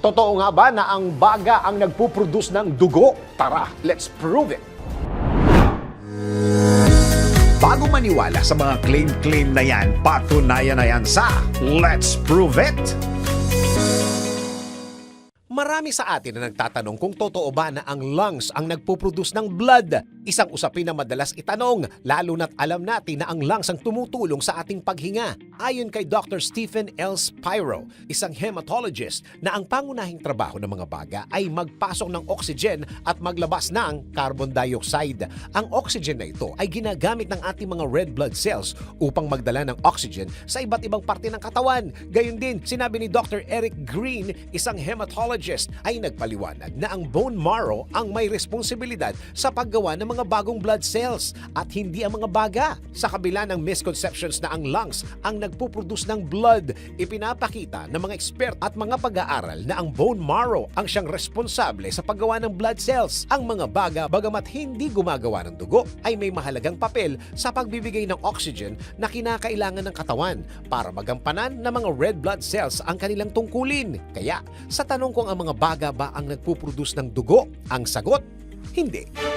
Totoo nga ba na ang baga ang nagpuproduce ng dugo? Tara, let's prove it. Bago maniwala sa mga claim-claim na yan, patunayan na yan sa Let's Prove It! Marami sa atin na nagtatanong kung totoo ba na ang lungs ang nagpuproduce ng blood. Isang usapin na madalas itanong, lalo na't alam natin na ang lungs ang tumutulong sa ating paghinga. Ayon kay Dr. Stephen L. Spiro, isang hematologist, na ang pangunahing trabaho ng mga baga ay magpasok ng oxygen at maglabas ng carbon dioxide. Ang oxygen na ito ay ginagamit ng ating mga red blood cells upang magdala ng oxygen sa iba't ibang parte ng katawan. Gayun din, sinabi ni Dr. Eric Green, isang hematologist, ay nagpaliwanag na ang bone marrow ang may responsibilidad sa paggawa ng mga bagong blood cells at hindi ang mga baga. Sa kabila ng misconceptions na ang lungs ang nagpuproduce ng blood, ipinapakita ng mga expert at mga pag-aaral na ang bone marrow ang siyang responsable sa paggawa ng blood cells. Ang mga baga, bagamat hindi gumagawa ng dugo, ay may mahalagang papel sa pagbibigay ng oxygen na kinakailangan ng katawan para magampanan ng mga red blood cells ang kanilang tungkulin. Kaya, sa tanong kung ang mga baga ba ang nagpuproduce ng dugo, ang sagot, hindi.